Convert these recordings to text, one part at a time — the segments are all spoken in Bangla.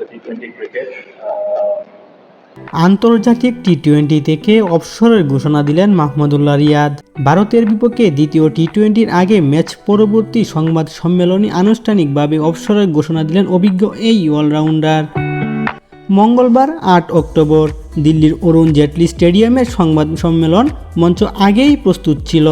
the T20 cricket. আন্তর্জাতিক টি টোয়েন্টি থেকে অবসরের ঘোষণা দিলেন মাহমুদুল্লাহ রিয়াদ। ভারতের বিপক্ষে দ্বিতীয় টি টোয়েন্টির আগে ম্যাচ পরবর্তী সংবাদ সম্মেলনে আনুষ্ঠানিকভাবে অবসরের ঘোষণা দিলেন অভিজ্ঞ এই অলরাউন্ডার। মঙ্গলবার আট অক্টোবর দিল্লির অরুণ জেটলি স্টেডিয়ামের সংবাদ সম্মেলন মঞ্চ আগেই প্রস্তুত ছিল।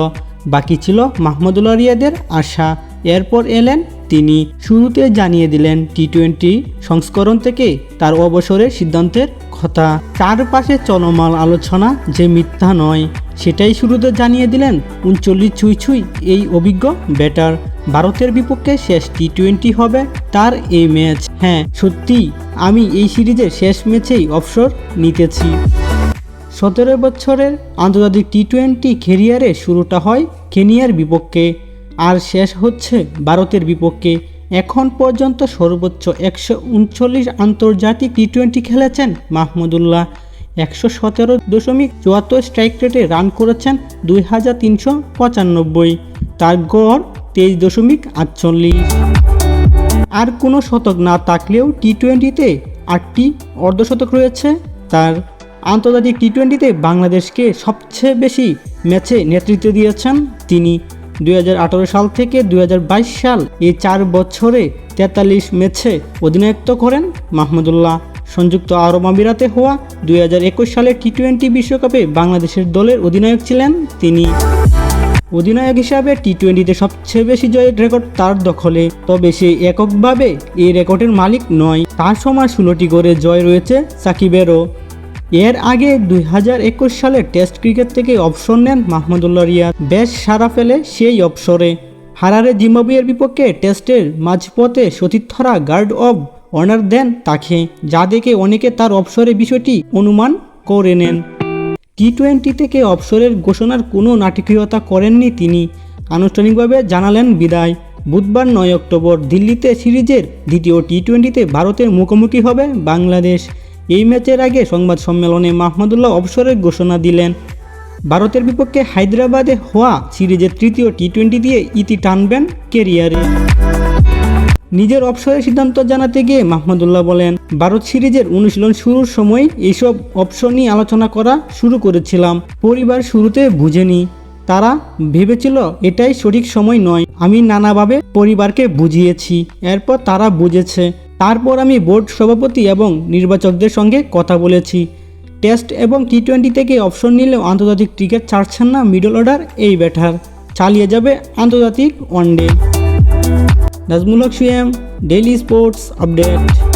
বাকি ছিল মাহমুদুল্লাহ রিয়াদের আশা। এরপর এলেন তিনি শুরুতে জানিয়ে দিলেন টি টোয়েন্টি সংস্করণ থেকে তার অবসরের সিদ্ধান্তের কথা। চারপাশে চলমান আলোচনা যে মিথ্যা নয়, সেটাই শুরুতে জানিয়ে দিলেন উনচল্লিশ ছুঁই ছুঁই এই অভিজ্ঞ ব্যাটার। ভারতের বিপক্ষে শেষ টি টোয়েন্টি হবে তার এই ম্যাচ। হ্যাঁ সত্যি আমি এই সিরিজের শেষ ম্যাচেই অবসর নিতেছি। সতেরো বছরের আন্তর্জাতিক টি টোয়েন্টি ক্যারিয়ারে শুরুটা হয় কেনিয়ার বিপক্ষে। আর শেষ হচ্ছে ভারতের বিপক্ষে। এখন পর্যন্ত সর্বোচ্চ একশো উনচল্লিশ আন্তর্জাতিক টি টোয়েন্টি খেলেছেন মাহমুদুল্লাহ একশো সতেরো দশমিক চুয়াত্তর স্ট্রাইক রেটে রান করেছেন দুই হাজার তিনশো পঁচানব্বই। তার গড় তেইশ দশমিক আটচল্লিশ। আর কোনো শতক না থাকলেও টি টোয়েন্টিতে আটটি অর্ধশতক রয়েছে। তার আন্তর্জাতিক টি টোয়েন্টিতে বাংলাদেশকে সবচেয়ে বেশি ম্যাচে নেতৃত্ব দিয়েছেন তিনি। দুই হাজার আঠারো সাল থেকে দুই হাজার বাইশ সাল এই চার বছরে তেতাল্লিশ ম্যাচে অধিনায়ত্ব করেন মাহমুদুল্লাহ সংযুক্ত আরব আমিরাতে হওয়া দুই সালের টি টোয়েন্টি বিশ্বকাপে বাংলাদেশের দলের অধিনায়ক ছিলেন তিনি। অধিনায়ক হিসাবে টি টোয়েন্টিতে সবচেয়ে বেশি জয়ের রেকর্ড তার দখলে, তবে সে এককভাবে এই রেকর্ডের মালিক নয়। তার সময় ষোলোটি করে জয় রয়েছে সাকিবেরও। এর আগে দুই হাজার একুশ সালে টেস্ট ক্রিকেট থেকে অবসর নেন মাহমুদুল্লাহ রিয়াদ। বেশ সারা ফেলে সেই অবসরে। হারারে জিম্বাবুয়ের বিপক্ষে টেস্টের মাঝপথে সতীর্থরা গার্ড অব অনার দেন তাকে, যা দেখে অনেকে তার অবসরের বিষয়টি অনুমান করে নেন। টি টোয়েন্টি থেকে অবসরের ঘোষণার কোনো নাটকীয়তা করেননি তিনি। আনুষ্ঠানিকভাবে জানালেন বিদায়। বুধবার নয় অক্টোবর দিল্লিতে সিরিজের দ্বিতীয় টি টোয়েন্টিতে ভারতের মুখোমুখি হবে বাংলাদেশ। এই ম্যাচের আগে সংবাদ সম্মেলনে মাহমুদুল্লাহ অবসরের ঘোষণা দিলেন। ভারতের বিপক্ষে হায়দ্রাবাদে হওয়া সিরিজের তৃতীয় টি টোয়েন্টি দিয়ে ইতি টানবেন কেরিয়ারে নিজের অবসরের সিদ্ধান্ত জানাতে গিয়ে মাহমুদুল্লাহ বলেন, ভারত সিরিজের অনুশীলন শুরুর সময় এইসব অপশন নিয়ে আলোচনা করা শুরু করেছিলাম। পরিবার শুরুতে বুঝেনি। তারা ভেবেছিল এটাই সঠিক সময় নয়। আমি নানাভাবে পরিবারকে বুঝিয়েছি। এরপর তারা বুঝেছে তারপর আমি বোর্ড সভাপতি এবং নির্বাচকদের সঙ্গে কথা বলেছি। টেস্ট এবং টি টোয়েন্টি থেকে অপশন নিলেও আন্তর্জাতিক ক্রিকেট ছাড়ছেন না মিডল অর্ডার এই ব্যাটার। চালিয়ে যাবে আন্তর্জাতিক ওয়ানডে। নাজমুলক সুয়েম ডেইলি স্পোর্টস আপডেট।